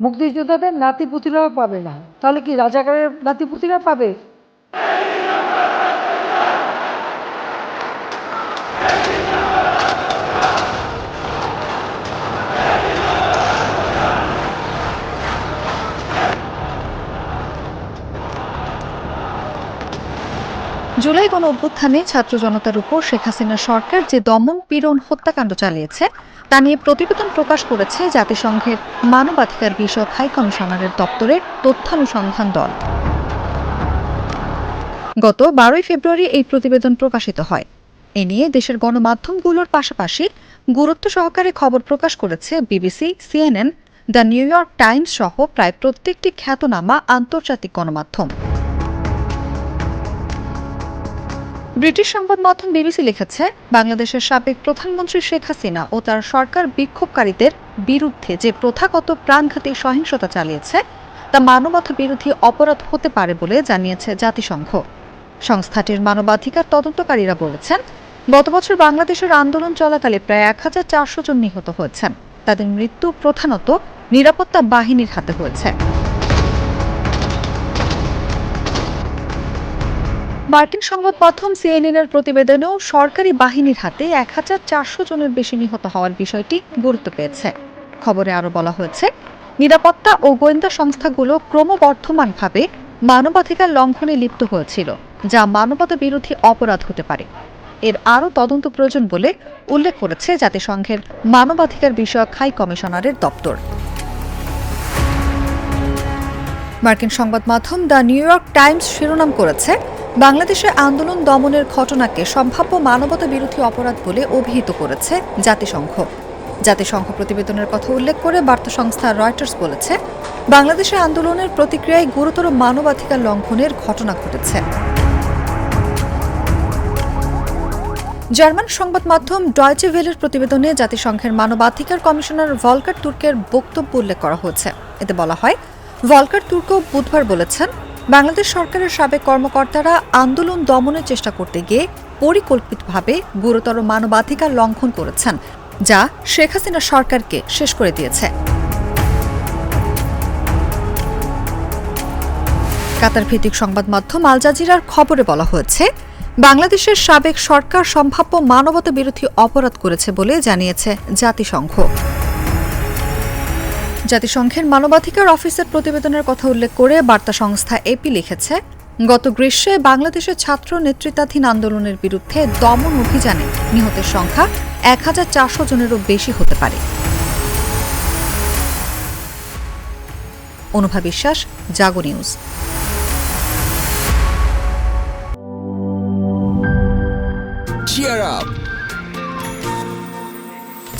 মুক্তিযোদ্ধাদের নাতিপুতিরাও পাবে না। তাহলে কি রাজাকারের নাতিপুতিরা পাবে? জুলাই গণ অভ্যুত্থানে ছাত্র জনতার উপর শেখ হাসিনা সরকার যে দমন পীড়ন হত্যাকাণ্ড চালিয়েছে, তা নিয়ে প্রতিবেদন প্রকাশ করেছে জাতিসংঘের মানবাধিকার বিষয়ক হাই কমিশনারের দপ্তরের তথ্যানুসন্ধান দল। গত বারোই ফেব্রুয়ারি এই প্রতিবেদন প্রকাশিত হয়। এ নিয়ে দেশের গণমাধ্যমগুলোর পাশাপাশি গুরুত্ব সহকারে খবর প্রকাশ করেছে BBC, CNN, the New York Times সহ প্রায় প্রত্যেকটি খ্যাতনামা আন্তর্জাতিক গণমাধ্যম। ব্রিটিশ সংবাদ মাধ্যম বিবিসি লিখেছে, বাংলাদেশের সাবেক প্রধানমন্ত্রী শেখ হাসিনা ও তার সরকার বিক্ষোভকারীদের বিরুদ্ধে যে প্রথাগত প্রাণঘাতী সহিংসতা চালিয়েছে, তা মানবতা বিরোধী অপরাধ হতে পারে বলে জানিয়েছে জাতিসংঘ। সংস্থাটির মানবাধিকার তদন্তকারীরা বলেছেন, গত বছর বাংলাদেশের আন্দোলন চলাকালে প্রায় এক হাজার চারশো জন নিহত হয়েছেন। তাদের মৃত্যু প্রধানত নিরাপত্তা বাহিনীর হাতে হয়েছে। মার্কিন সংবাদ মাধ্যম সিএনএন এর প্রতিবেদনেও সরকারি বাহিনীর হাতে এক হাজার চারশো জনের বেশি নিহত হওয়ার বিষয়টি গুরুত্ব পেয়েছে। খবরে আরও বলা হয়েছে, নিরাপত্তা ও গোয়েন্দা সংস্থাগুলো ক্রমবর্ধমানভাবে মানবাধিকার লঙ্ঘনে লিপ্ত হয়েছিল, যা মানবতা বিরোধী অপরাধ হতে পারে। এর আরও তদন্ত প্রয়োজন বলে উল্লেখ করেছে জাতিসংঘের মানবাধিকার বিষয়ক হাই কমিশনারের দপ্তর। মার্কিন সংবাদ মাধ্যম দ্য নিউ ইয়র্ক টাইমস শিরোনাম করেছে বাংলাদেশে আন্দোলন দমনের ঘটনাকে সম্ভাব্য মানবতা বিরোধী অপরাধ বলে অভিহিত করেছে জাতিসংঘ। জাতিসংঘ প্রতিবেদনের কথা উল্লেখ করে বার্তা সংস্থা রয়টার্স বলেছে, বাংলাদেশে আন্দোলনের প্রতিক্রিয়ায় গুরুতর মানবাধিকার লঙ্ঘনের ঘটনা ঘটেছে। জার্মান সংবাদ মাধ্যম ডয়চে ভেলের প্রতিবেদনে জাতিসংঘের মানবাধিকার কমিশনার ভলকার তুর্কের বক্তব্য উল্লেখ করা হয়েছে। এতে বলা হয়, ভলকার তুর্ক বুধবার বলেছেন বাংলাদেশ সরকারের সাবেক কর্মকর্তারা আন্দোলন দমনের চেষ্টা করতে গিয়ে পরিকল্পিতভাবে গুরুতর মানবাধিকার লঙ্ঘন করেছেন, যা শেখ হাসিনা সরকারকে শেষ করে দিয়েছে। কাতার ভিত্তিক সংবাদ মাধ্যম আল জাজিরার খবরে বলা হয়েছে, বাংলাদেশের সাবেক সরকার সম্ভাব্য মানবতা বিরোধী অপরাধ করেছে বলে জানিয়েছে জাতিসংঘ। জাতিসংঘের মানবাধিকার অফিসের প্রতিবেদনের কথা উল্লেখ করে বার্তা সংস্থা এপি লিখেছে, গত গ্রীষ্মে বাংলাদেশের ছাত্র নেতৃত্বাধীন আন্দোলনের বিরুদ্ধে দমন অভিযানে নিহতের সংখ্যা এক হাজার চারশো জনেরও বেশি হতে পারে। অনুভা বিশ্বাস, জাগো নিউজ। Cheer up!